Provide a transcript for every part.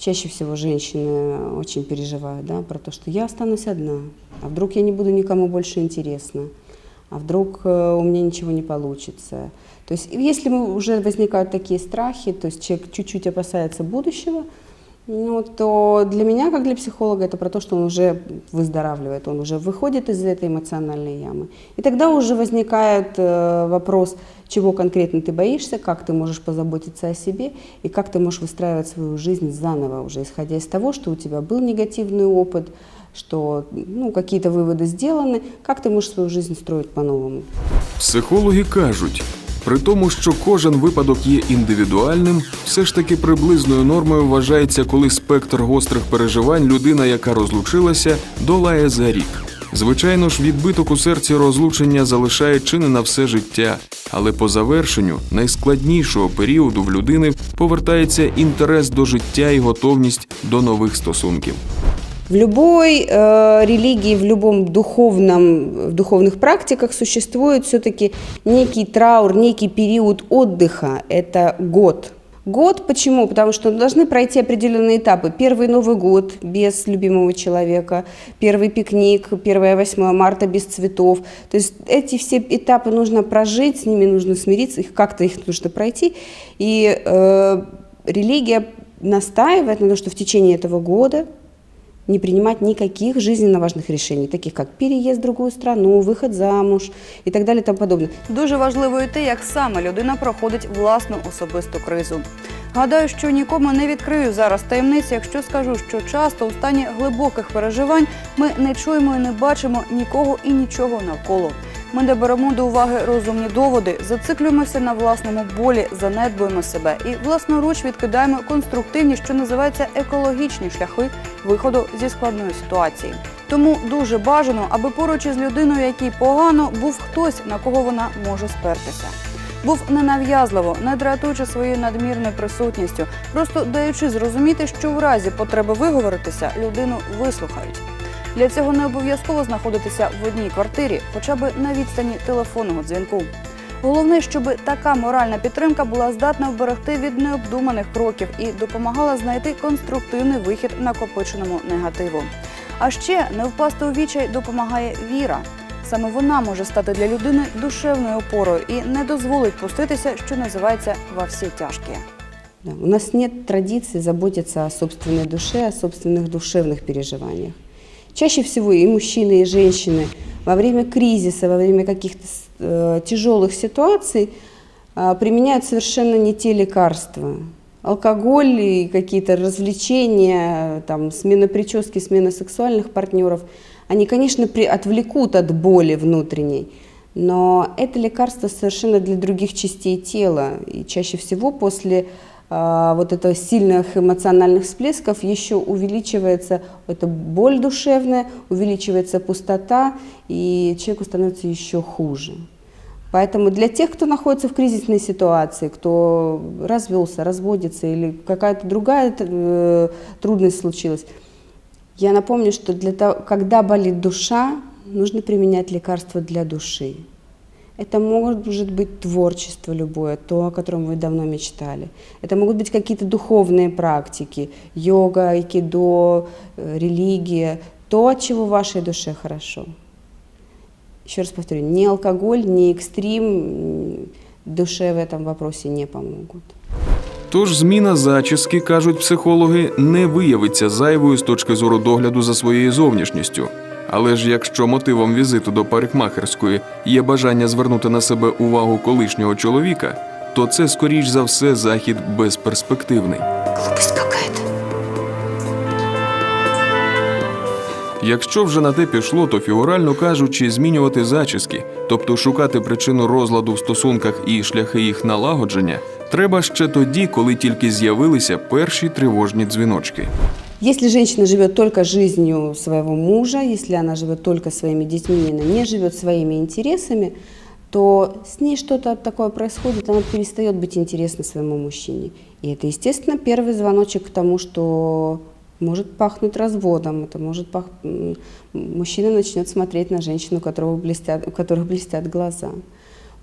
чаще всего женщины очень переживают, да, про то, что я останусь одна, а вдруг я не буду никому больше интересна, а вдруг э, у меня ничего не получится. То есть если мы- уже возникают такие страхи, то есть человек чуть-чуть опасается будущего, ну, то для меня, как для психолога, это про то, что он уже выздоравливает, он уже выходит из этой эмоциональной ямы. И тогда уже возникает э, вопрос, чего конкретно ты боишься, как ты можешь позаботиться о себе и как ты можешь выстраивать свою жизнь заново, уже исходя из того, что у тебя был негативный опыт, что ну, какие-то выводы сделаны, как ты можешь свою жизнь строить по-новому. Психологи кажуть, при тому, що кожен випадок є індивідуальним, все ж таки приблизною нормою вважається, коли спектр гострих переживань людина, яка розлучилася, долає за рік. Звичайно ж, відбиток у серці розлучення залишає чи не на все життя, але по завершенню найскладнішого періоду в людини повертається інтерес до життя і готовність до нових стосунків. В любой э, религии, в любом духовном, в духовных практиках существует все-таки некий траур, некий период отдыха. Это год. Год почему? Потому что должны пройти определенные этапы. Первый Новый год без любимого человека, первый пикник, 1 8 марта без цветов. То есть эти все этапы нужно прожить, с ними нужно смириться, их как-то их нужно пройти. И э, религия настаивает на том, что в течение этого года не принимать никаких жизненно важных решений, таких как переезд в другую страну, выход замуж і так далі. Там тому подобное. Дуже важливо і те, як саме людина проходить власну особисту кризу. Гадаю, що нікому не відкрию зараз таємниці, якщо скажу, що часто у стані глибоких переживань ми не чуємо і не бачимо нікого і нічого навколо. Ми не беремо до уваги розумні доводи, зациклюємося на власному болі, занедбуємо себе і власноруч відкидаємо конструктивні, що називається екологічні шляхи виходу зі складної ситуації. Тому дуже бажано, аби поруч із людиною, якій погано, був хтось, на кого вона може спертися. Був ненав'язливо, не дратуючи своєю надмірною присутністю, просто даючи зрозуміти, що в разі потреби виговоритися людину вислухають. Для цього не обов'язково знаходитися в одній квартирі, хоча б на відстані телефонного дзвінку. Головне, щоб така моральна підтримка була здатна вберегти від необдуманих кроків і допомагала знайти конструктивний вихід накопиченому негативу. А ще не впасти у відчай допомагає віра. Саме вона може стати для людини душевною опорою і не дозволить пуститися, що називається во всі тяжкі. У нас нет традиции заботиться о собственной душе, о собственных душевных переживаниях. Чаще всего и мужчины, и женщины во время кризиса, во время каких-то э, тяжелых ситуаций э, применяют совершенно не те лекарства. Алкоголь и какие-то развлечения, там, смена прически, смена сексуальных партнеров, они, конечно, при, отвлекут от боли внутренней, но это лекарство совершенно для других частей тела. И чаще всего после вот этого сильных эмоциональных всплесков еще увеличивается эта боль душевная, увеличивается пустота, и человеку становится еще хуже. Поэтому для тех, кто находится в кризисной ситуации, кто развелся, разводится или какая-то другая э, трудность случилась, я напомню, что для того, когда болит душа, нужно применять лекарства для души. Это может быть творчество любое, то, о котором вы давно мечтали. Это могут быть какие-то духовные практики, йога, айкидо, э, религия, то, от чего вашей душе хорошо. Еще раз повторю, ни алкоголь, ни экстрим м, душе в этом вопросе не помогут. Тож зміна зачіски, кажуть психологи, не виявиться зайвою з точки зору догляду за своєю зовнішністю. Але ж якщо мотивом візиту до парикмахерської є бажання звернути на себе увагу колишнього чоловіка, то це скоріш за все захід безперспективний. Глупость какая-то. Якщо вже на те пішло, то фігурально кажучи, змінювати зачіски, тобто шукати причину розладу в стосунках і шляхи їх налагодження, треба ще тоді, коли тільки з'явилися перші тривожні дзвіночки. Если женщина живет только жизнью своего мужа, если она живет только своими детьми, она не живет своими интересами, то с ней что-то такое происходит, она перестает быть интересна своему мужчине. И это, естественно, первый звоночек к тому, что может пахнуть разводом, это может пах... мужчина начнет смотреть на женщину, у, которого блестят, у которых блестят глаза.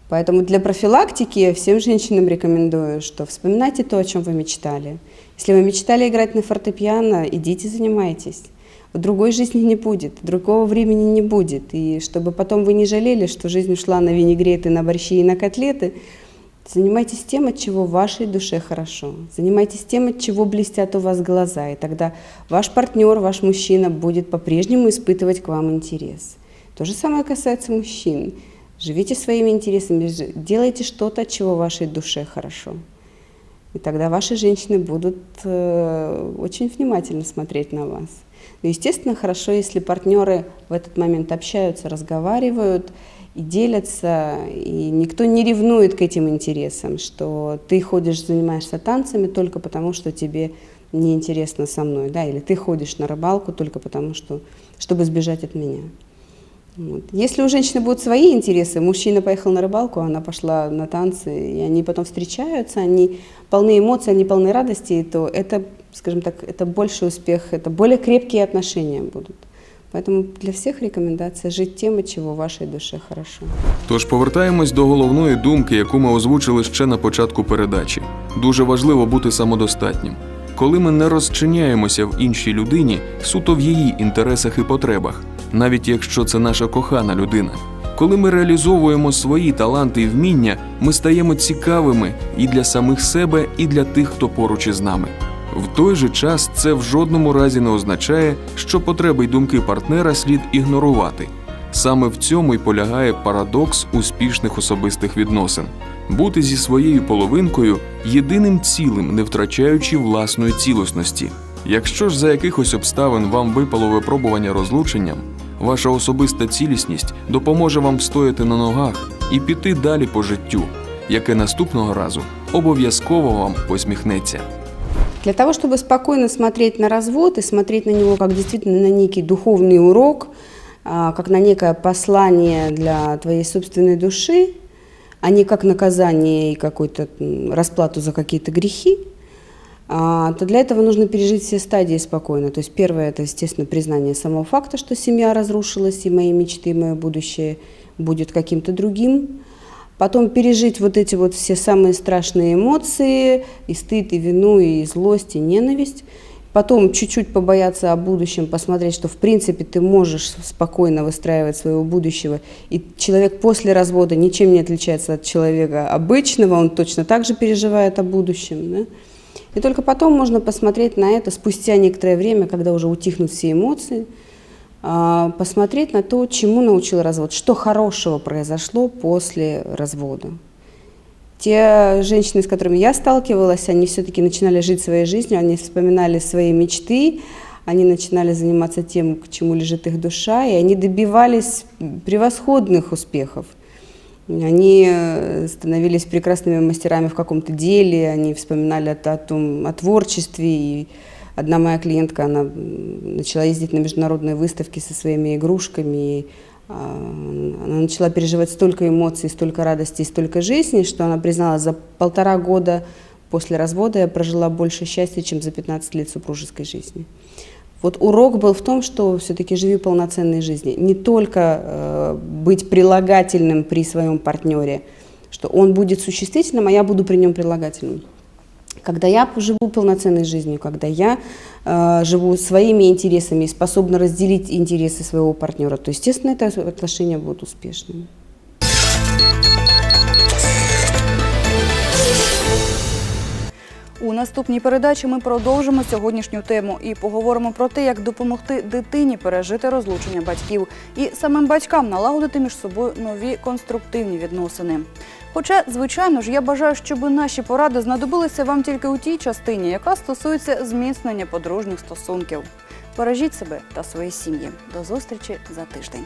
Поэтому для профилактики всем женщинам рекомендую, что вспоминайте то, о чем вы мечтали. Если вы мечтали играть на фортепиано, идите занимайтесь. Другой жизни не будет, другого времени не будет. И чтобы потом вы не жалели, что жизнь ушла на винегреты, на борщи и на котлеты, занимайтесь тем, от чего вашей душе хорошо. Занимайтесь тем, от чего блестят у вас глаза. И тогда ваш партнер, ваш мужчина будет по-прежнему испытывать к вам интерес. То же самое касается мужчин. Живите своими интересами, делайте что-то, от чего вашей душе хорошо. И тогда ваши женщины будут э, очень внимательно смотреть на вас. Ну, естественно, хорошо, если партнеры в этот момент общаются, разговаривают и делятся, и никто не ревнует к этим интересам, что ты ходишь, занимаешься танцами только потому, что тебе неинтересно со мной, да, или ты ходишь на рыбалку только потому, что, чтобы сбежать от меня. Вот. Если у женщины будут свои интересы, мужчина поехал на рыбалку, она пошла на танцы, и они потом встречаются, они полны эмоций, они полны радости, то это, скажем так, это больший успех, это более крепкие отношения будут. Поэтому для всех рекомендация жить тем, от чего вашей душе хорошо. Тож повертаємось до головної думки, яку ми озвучили ще на початку передачі. Дуже важливо бути самодостатнім. Коли ми не розчиняємося в іншій людині, суто в її інтересах і потребах, навіть якщо це наша кохана людина. Коли ми реалізовуємо свої таланти і вміння, ми стаємо цікавими і для самих себе, і для тих, хто поруч із нами. В той же час це в жодному разі не означає, що потреби й думки партнера слід ігнорувати. Саме в цьому й полягає парадокс успішних особистих відносин бути зі своєю половинкою єдиним цілим, не втрачаючи власної цілісності. Якщо ж за якихось обставин вам випало випробування розлученням, ваша особиста цілісність допоможе вам стояти на ногах і піти далі по життю, яке наступного разу обов'язково вам посміхнеться. Для того, чтобы спокойно смотреть на развод и смотреть на него как действительно на некий духовный урок, как на некое послание для твоей собственной души, а не как наказание и какую-то расплату за какие-то грехи, то для этого нужно пережить все стадии спокойно. То есть первое – это, естественно, признание самого факта, что семья разрушилась, и мои мечты, мое будущее будет каким-то другим. Потом пережить вот эти вот все самые страшные эмоции, и стыд, и вину, и злость, и ненависть. Потом чуть-чуть побояться о будущем, посмотреть, что в принципе ты можешь спокойно выстраивать своего будущего. И человек после развода ничем не отличается от человека обычного, он точно так же переживает о будущем. Да? И только потом можно посмотреть на это спустя некоторое время, когда уже утихнут все эмоции, а, посмотреть на то, чему научил развод, что хорошего произошло после развода. Те женщины, с которыми я сталкивалась, они все-таки начинали жить своей жизнью, они вспоминали свои мечты, они начинали заниматься тем, к чему лежит их душа, и они добивались превосходных успехов. Они э, становились прекрасными мастерами в каком-то деле, они вспоминали о, о том, о творчестве. И одна моя клиентка, она м, начала ездить на международные выставки со своими игрушками. И, а, она начала переживать столько эмоций, столько радости и столько жизни, что она признала, за полтора года после развода я прожила больше счастья, чем за 15 лет супружеской жизни. Вот урок был в том, что все-таки живи полноценной жизнью. Не только э, быть прилагательным при своем партнере, что он будет существительным, а я буду при нем прилагательным. Когда я живу полноценной жизнью, когда я э, живу своими интересами и способна разделить интересы своего партнера, то, естественно, это отношения будут успешными. У наступній передачі ми продовжимо сьогоднішню тему і поговоримо про те, як допомогти дитині пережити розлучення батьків і самим батькам налагодити між собою нові конструктивні відносини. Хоча, звичайно ж, я бажаю, щоб наші поради знадобилися вам тільки у тій частині, яка стосується зміцнення подружніх стосунків. Бережіть себе та свої сім'ї. До зустрічі за тиждень.